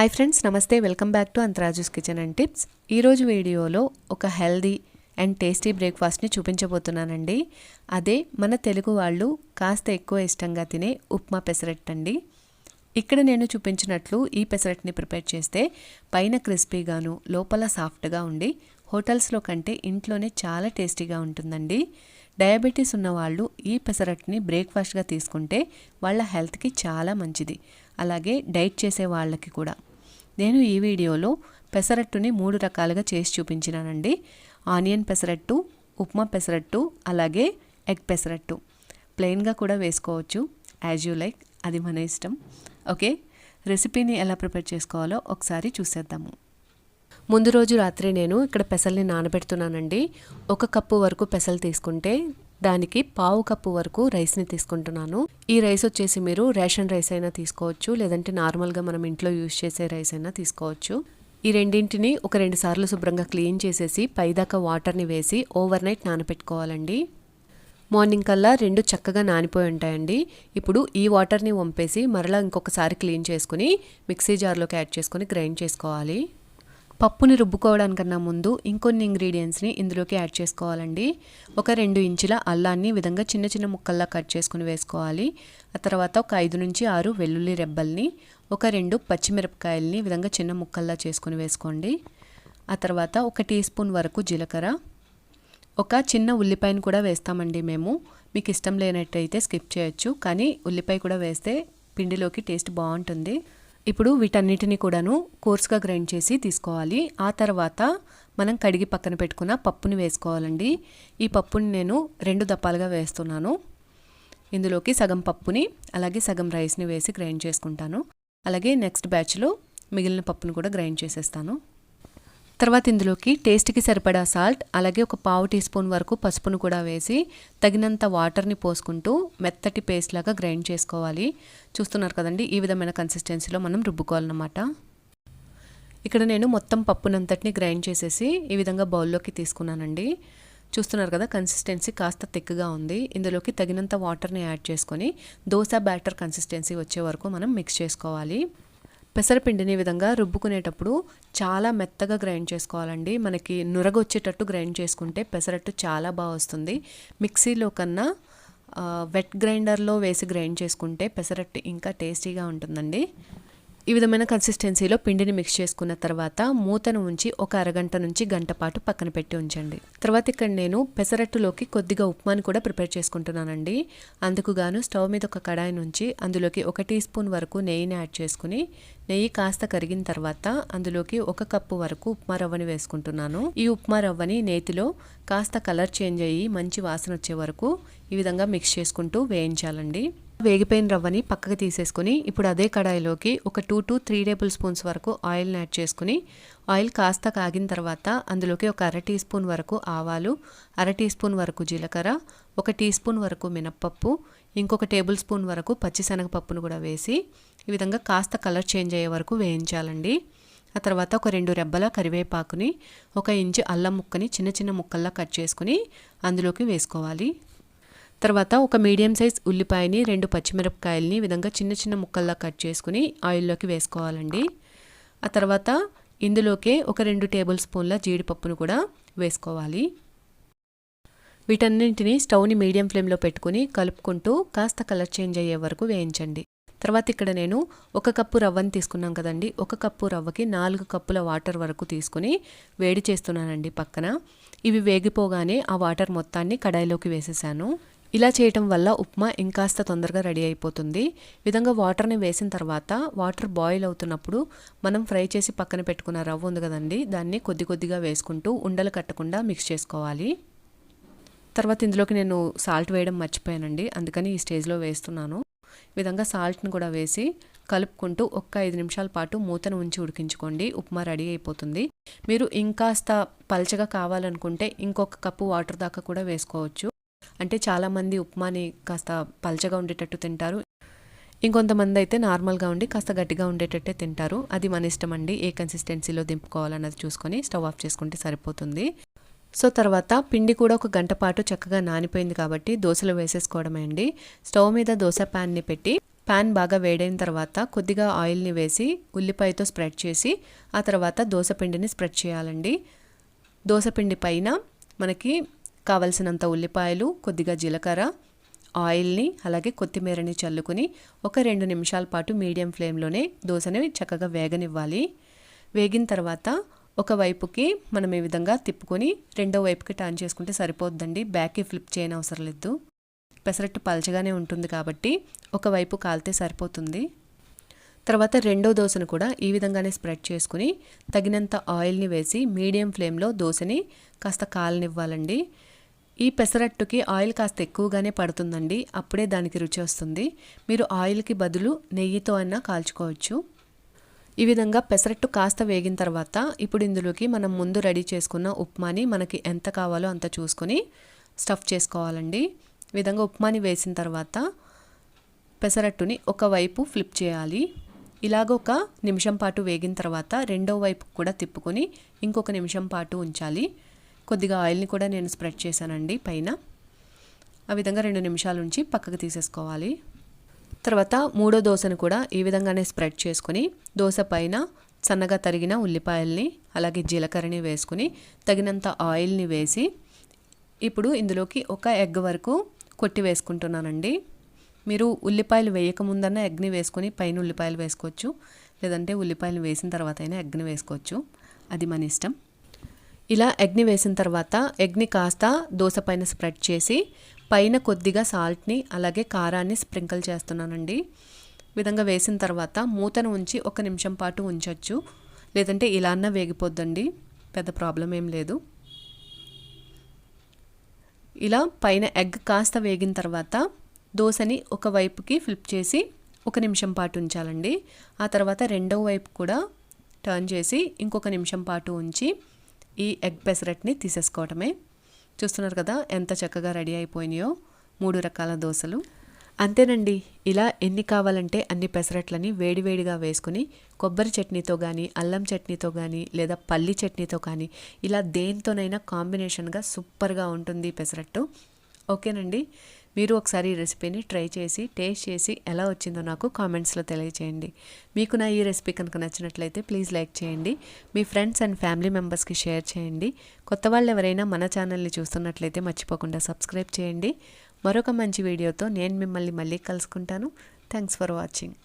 Hi friends నమస్తే welcome back to Antaraju's kitchen and tips ఈరోజు వీడియోలో ఒక హెల్దీ అండ్ టేస్టీ బ్రేక్ఫాస్ట్ని చూపించబోతున్నానండి. అదే మన తెలుగు వాళ్ళు కాస్త ఎక్కువ ఇష్టంగా తినే ఉప్మా పెసరట్టు అండి. ఇక్కడ నేను చూపించినట్లు ఈ పెసరట్ని ప్రిపేర్ చేస్తే పైన క్రిస్పీగాను లోపల సాఫ్ట్గా ఉండి హోటల్స్లో కంటే ఇంట్లోనే చాలా టేస్టీగా ఉంటుందండి. డయాబెటీస్ ఉన్నవాళ్ళు ఈ పెసరట్ని బ్రేక్ఫాస్ట్గా తీసుకుంటే వాళ్ళ హెల్త్కి చాలా మంచిది. అలాగే డైట్ చేసే వాళ్ళకి కూడా. నేను ఈ వీడియోలో పెసరట్టుని మూడు రకాలుగా చేసి చూపించినానండి. ఆనియన్ పెసరట్టు ఉప్మా పెసరట్టు అలాగే ఎగ్ పెసరట్టు. ప్లెయిన్గా కూడా వేసుకోవచ్చు. యాజ్ యూ లైక్ అది మన ఇష్టం. ఓకే? రెసిపీని ఎలా ప్రిపేర్ చేసుకోవాలో ఒకసారి చూసేద్దాము. ముందు రోజు రాత్రి నేను ఇక్కడ పెసల్ని నానబెడుతున్నానండి. ఒక కప్పు వరకు పెసలు తీసుకుంటే దానికి పావు కప్పు వరకు రైస్ని తీసుకుంటున్నాను. ఈ రైస్ వచ్చేసి మీరు రేషన్ రైస్ అయినా తీసుకోవచ్చు లేదంటే నార్మల్గా మనం ఇంట్లో యూజ్ చేసే రైస్ అయినా తీసుకోవచ్చు. ఈ రెండింటిని ఒక రెండు సార్లు శుభ్రంగా క్లీన్ చేసేసి పైదాకా వాటర్ని వేసి ఓవర్ నైట్ నానపెట్టుకోవాలండి. మార్నింగ్ కల్లా రెండు చక్కగా నానిపోయి ఉంటాయండి. ఇప్పుడు ఈ వాటర్ని వంపేసి మరలా ఇంకొకసారి క్లీన్ చేసుకుని మిక్సీ జార్లోకి యాడ్ చేసుకొని గ్రైండ్ చేసుకోవాలి. పప్పుని రుబ్బుకోవడానికన్నా ముందు ఇంకొన్ని ఇంగ్రీడియంట్స్ని ఇందులోకి యాడ్ చేసుకోవాలండి. ఒక రెండు ఇంచుల అల్లాన్ని విధంగా చిన్న చిన్న ముక్కల్లా కట్ చేసుకుని వేసుకోవాలి. ఆ తర్వాత ఒక ఐదు నుంచి ఆరు వెల్లుల్లి రెబ్బల్ని ఒక రెండు పచ్చిమిరపకాయల్ని విధంగా చిన్న ముక్కల్లా చేసుకుని వేసుకోండి. ఆ తర్వాత ఒక టీ స్పూన్ వరకు జీలకర్ర ఒక చిన్న ఉల్లిపాయను కూడా వేస్తామండి మేము. మీకు ఇష్టం లేనట్టయితే స్కిప్ చేయొచ్చు కానీ ఉల్లిపాయ కూడా వేస్తే పిండిలోకి టేస్ట్ బాగుంటుంది. ఇప్పుడు వీటన్నిటిని కూడాను కోర్స్గా గ్రైండ్ చేసి తీసుకోవాలి. ఆ తర్వాత మనం కడిగి పక్కన పెట్టుకున్న పప్పుని వేసుకోవాలండి. ఈ పప్పుని నేను రెండు దప్పాలుగా వేస్తున్నాను. ఇందులోకి సగం పప్పుని అలాగే సగం రైస్ని వేసి గ్రైండ్ చేసుకుంటాను. అలాగే నెక్స్ట్ బ్యాచ్లో మిగిలిన పప్పును కూడా గ్రైండ్ చేసేస్తాను. తర్వాత ఇందులోకి టేస్ట్కి సరిపడా సాల్ట్ అలాగే ఒక పావు టీ స్పూన్ వరకు పసుపును కూడా వేసి తగినంత వాటర్ని పోసుకుంటూ మెత్తటి పేస్ట్ లాగా గ్రైండ్ చేసుకోవాలి. చూస్తున్నారు కదండి ఈ విధమైన కన్సిస్టెన్సీలో మనం రుబ్బుకోవాలన్నమాట. ఇక్కడ నేను మొత్తం పప్పునంతటిని గ్రైండ్ చేసేసి ఈ విధంగా బౌల్లోకి తీసుకున్నానండి. చూస్తున్నారు కదా కన్సిస్టెన్సీ కాస్త థిక్గా ఉంది. ఇందులోకి తగినంత వాటర్ని యాడ్ చేసుకొని దోశ బ్యాటర్ కన్సిస్టెన్సీ వచ్చే వరకు మనం మిక్స్ చేసుకోవాలి. పెసరపిండిని విధంగా రుబ్బుకునేటప్పుడు చాలా మెత్తగా గ్రైండ్ చేసుకోవాలండి. మనకి నురగొచ్చేటట్టు గ్రైండ్ చేసుకుంటే పెసరట్టు చాలా బాగా వస్తుంది. మిక్సీలో కన్నా వెట్ గ్రైండర్లో వేసి గ్రైండ్ చేసుకుంటే పెసరట్టు ఇంకా టేస్టీగా ఉంటుందండి. ఈ విధమైన కన్సిస్టెన్సీలో పిండిని మిక్స్ చేసుకున్న తర్వాత మూతను ఉంచి ఒక అరగంట నుంచి గంట పాటు పక్కన పెట్టి ఉంచండి. తర్వాత ఇక్కడ నేను పెసరట్టులోకి కొద్దిగా ఉప్మాని కూడా ప్రిపేర్ చేసుకుంటున్నానండి. అందుకు గాను స్టవ్ మీద ఒక కడాయి నుంచి అందులోకి ఒక టీ స్పూన్ వరకు నెయ్యిని యాడ్ చేసుకుని నెయ్యి కాస్త కరిగిన తర్వాత అందులోకి ఒక కప్పు వరకు ఉప్మా రవ్వని వేసుకుంటున్నాను. ఈ ఉప్మా రవ్వని నేతిలో కాస్త కలర్ చేంజ్ అయ్యి మంచి వాసన వచ్చే వరకు ఈ విధంగా మిక్స్ చేసుకుంటూ వేయించాలండి. వేగిపోయిన రవ్వని పక్కకు తీసేసుకుని ఇప్పుడు అదే కడాయిలోకి ఒక two to three tablespoons వరకు ఆయిల్ని యాడ్ చేసుకుని ఆయిల్ కాస్త కాగిన తర్వాత అందులోకి ఒక అర టీ స్పూన్ వరకు ఆవాలు అర టీ స్పూన్ వరకు జీలకర్ర ఒక టీ స్పూన్ వరకు మినప్పప్పు ఇంకొక టేబుల్ స్పూన్ వరకు పచ్చిశనగపప్పును కూడా వేసి ఈ విధంగా కాస్త కలర్ చేంజ్ అయ్యే వరకు వేయించాలండి. ఆ తర్వాత ఒక రెండు రెబ్బల కరివేపాకుని ఒక ఇంచు అల్లం ముక్కని చిన్న చిన్న ముక్కల్లా కట్ చేసుకుని అందులోకి వేసుకోవాలి. తర్వాత ఒక మీడియం సైజ్ ఉల్లిపాయని రెండు పచ్చిమిరపకాయలని విధంగా చిన్న చిన్న ముక్కల్లా కట్ చేసుకుని ఆయిల్లోకి వేసుకోవాలండి. ఆ తర్వాత ఇందులోకే ఒక రెండు టేబుల్ స్పూన్ల జీడిపప్పును కూడా వేసుకోవాలి. వీటన్నింటిని స్టవ్ని మీడియం ఫ్లేమ్లో పెట్టుకుని కలుపుకుంటూ కాస్త కలర్ చేంజ్ అయ్యే వరకు వేయించండి. తర్వాత ఇక్కడ నేను ఒక కప్పు రవ్వని తీసుకున్నాం కదండి. ఒక కప్పు రవ్వకి నాలుగు కప్పుల వాటర్ వరకు తీసుకుని వేడి చేస్తున్నానండి పక్కన. ఇవి వేగిపోగానే ఆ వాటర్ మొత్తాన్ని కడాయిలోకి వేసేసాను. ఇలా చేయటం వల్ల ఉప్మా ఇంకాస్త తొందరగా రెడీ అయిపోతుంది. విధంగా వాటర్ని వేసిన తర్వాత వాటర్ బాయిల్ అవుతున్నప్పుడు మనం ఫ్రై చేసి పక్కన పెట్టుకున్న రవ్వ ఉంది కదండి దాన్ని కొద్ది కొద్దిగా వేసుకుంటూ ఉండలు కట్టకుండా మిక్స్ చేసుకోవాలి. తర్వాత ఇందులోకి నేను సాల్ట్ వేయడం మర్చిపోయానండి అందుకని ఈ స్టేజ్లో వేస్తున్నాను. విధంగా సాల్ట్ని కూడా వేసి కలుపుకుంటూ ఒక్క ఐదు నిమిషాల పాటు మూతను ఉంచి ఉడికించుకోండి ఉప్మా రెడీ అయిపోతుంది. మీరు ఇంకాస్త పల్చగా కావాలనుకుంటే ఇంకొక కప్పు వాటర్ దాకా కూడా వేసుకోవచ్చు. అంటే చాలామంది ఉప్మాని కాస్త పల్చగా ఉండేటట్టు తింటారు. ఇంకొంతమంది అయితే నార్మల్గా ఉండి కాస్త గట్టిగా ఉండేటట్టే తింటారు. అది మన ఇష్టం అండి ఏ కన్సిస్టెన్సీలో దింపుకోవాలన్నది చూసుకొని స్టవ్ ఆఫ్ చేసుకుంటే సరిపోతుంది. సో తర్వాత పిండి కూడా ఒక గంట పాటు చక్కగా నానిపోయింది కాబట్టి దోశలు వేసేసుకోవడమే అండి. స్టవ్ మీద దోశ ప్యాన్ని పెట్టి ప్యాన్ బాగా వేడైన తర్వాత కొద్దిగా ఆయిల్ని వేసి ఉల్లిపాయతో స్ప్రెడ్ చేసి ఆ తర్వాత దోసపిండిని స్ప్రెడ్ చేయాలండి. దోసపిండి పైన మనకి కావలసినంత ఉల్లిపాయలు కొద్దిగా జీలకర్ర ఆయిల్ని అలాగే కొత్తిమీరని చల్లుకుని ఒక రెండు నిమిషాల పాటు మీడియం ఫ్లేమ్లోనే దోశని చక్కగా వేగనివ్వాలి. వేగిన తర్వాత ఒక వైపుకి మనం ఈ విధంగా తిప్పుకొని రెండో వైపుకి టర్న్ చేసుకుంటే సరిపోద్దండి. బ్యాక్కి ఫ్లిప్ చేయని అవసరం లేదు. పెసరట్టు పలచగానే ఉంటుంది కాబట్టి ఒకవైపు కాలితే సరిపోతుంది. తర్వాత రెండో దోశను కూడా ఈ విధంగానే స్ప్రెడ్ చేసుకుని తగినంత ఆయిల్ని వేసి మీడియం ఫ్లేమ్లో దోశని కాస్త కాలనివ్వాలండి. ఈ పెసరట్టుకి ఆయిల్ కాస్త ఎక్కువగానే పడుతుందండి. అప్పుడే దానికి రుచి వస్తుంది. మీరు ఆయిల్కి బదులు నెయ్యితో అయినా కాల్చుకోవచ్చు. ఈ విధంగా పెసరట్టు కాస్త వేగిన తర్వాత ఇప్పుడు ఇందులోకి మనం ముందు రెడీ చేసుకున్న ఉప్మాని మనకి ఎంత కావాలో అంత చూసుకొని స్టఫ్ చేసుకోవాలండి. ఈ విధంగా ఉప్మాని వేసిన తర్వాత పెసరట్టుని ఒకవైపు ఫ్లిప్ చేయాలి. ఇలాగ ఒక నిమిషం పాటు వేగిన తర్వాత రెండో వైపు కూడా తిప్పుకొని ఇంకొక నిమిషం పాటు ఉంచాలి. కొద్దిగా ఆయిల్ని కూడా నేను స్ప్రెడ్ చేశానండి పైన. ఆ విధంగా రెండు నిమిషాల నుంచి పక్కకు తీసేసుకోవాలి. తర్వాత మూడో దోశను కూడా ఈ విధంగానే స్ప్రెడ్ చేసుకుని దోశ పైన సన్నగా తరిగిన ఉల్లిపాయల్ని అలాగే జీలకర్రని వేసుకుని తగినంత ఆయిల్ని వేసి ఇప్పుడు ఇందులోకి ఒక ఎగ్ వరకు కొట్టి వేసుకుంటున్నానండి. మీరు ఉల్లిపాయలు వేయకముందన్న ఎగ్ని వేసుకొని పైన ఉల్లిపాయలు వేసుకోవచ్చు. లేదంటే ఉల్లిపాయలు వేసిన తర్వాత అయినా ఎగ్ని వేసుకోవచ్చు. అది మన ఇష్టం. ఇలా ఎగ్ని వేసిన తర్వాత ఎగ్ని కాస్త దోశ పైన స్ప్రెడ్ చేసి పైన కొద్దిగా సాల్ట్ని అలాగే కారాన్ని స్ప్రింకిల్ చేస్తున్నానండి. విధంగా వేసిన తర్వాత మూతను ఉంచి ఒక నిమిషం పాటు ఉంచవచ్చు లేదంటే ఇలా అన్న వేగిపోద్దండి. పెద్ద ప్రాబ్లం ఏం లేదు. ఇలా పైన ఎగ్ కాస్త వేగిన తర్వాత దోశని ఒక వైపుకి ఫ్లిప్ చేసి ఒక నిమిషం పాటు ఉంచాలండి. ఆ తర్వాత రెండవ వైపు కూడా టర్న్ చేసి ఇంకొక నిమిషం పాటు ఉంచి ఈ ఎగ్ పెసరట్ని తీసేసుకోవటమే. చూస్తున్నారు కదా ఎంత చక్కగా రెడీ అయిపోయినాయో మూడు రకాల దోశలు. అంతేనండి ఇలా ఎన్ని కావాలంటే అన్ని పెసరట్లని వేడివేడిగా వేసుకుని కొబ్బరి చట్నీతో కానీ అల్లం చట్నీతో కానీ లేదా పల్లి చట్నీతో కానీ ఇలా దేనితోనైనా కాంబినేషన్గా సూపర్గా ఉంటుంది పెసరట్టు. ఓకేనండి? మీరు ఒకసారి ఈ రెసిపీని ట్రై చేసి టేస్ట్ చేసి ఎలా వచ్చిందో నాకు కామెంట్స్లో తెలియచేయండి. మీకు నా ఈ రెసిపీ కనుక నచ్చినట్లయితే ప్లీజ్ లైక్ చేయండి. మీ ఫ్రెండ్స్ అండ్ ఫ్యామిలీ మెంబర్స్కి షేర్ చేయండి. కొత్త వాళ్ళు ఎవరైనా మన ఛానల్ని చూస్తున్నట్లయితే మర్చిపోకుండా సబ్స్క్రైబ్ చేయండి. మరొక మంచి వీడియోతో నేను మిమ్మల్ని మళ్ళీ కలుసుకుంటాను. Thanks for watching.